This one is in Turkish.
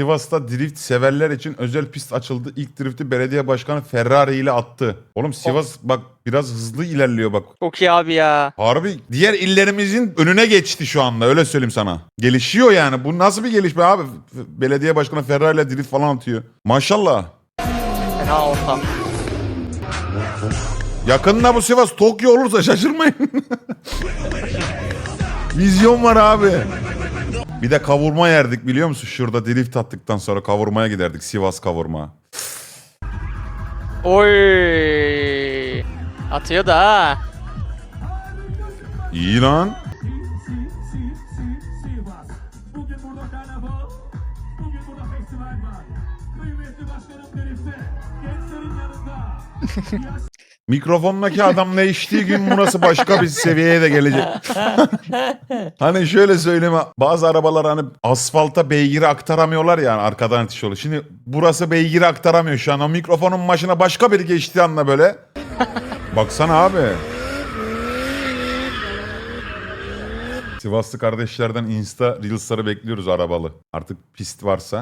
Sivas'ta drift severler için özel pist açıldı. İlk drifti belediye başkanı Ferrari ile attı. Oğlum Sivas bak biraz hızlı ilerliyor bak. Çok iyi abi ya. Harbi diğer illerimizin önüne geçti şu anda öyle söyleyeyim sana. Gelişiyor yani. Bu nasıl bir gelişme abi? Belediye başkanı Ferrari ile drift falan atıyor. Maşallah. Fena ortam. Yakında bu Sivas Tokyo olursa şaşırmayın. Vizyon var abi. Bir de kavurma yerdik biliyor musun? Şurada drift attıktan sonra kavurmaya giderdik. Sivas kavurma. Oy. Atıyor da ha. İyi lan. Mikrofondaki adam ne içtiği gün burası başka bir seviyeye de gelecek. hani şöyle söyleyeyim bazı arabalar hani asfalta beygiri aktaramıyorlar ya yani arkadan itiş oluyor. Şimdi burası beygiri aktaramıyor şu an. O mikrofonun başına başka biri geçtiği anda böyle. Baksana abi. Sivaslı kardeşlerden Insta Reels'ları bekliyoruz arabalı. Artık pist varsa.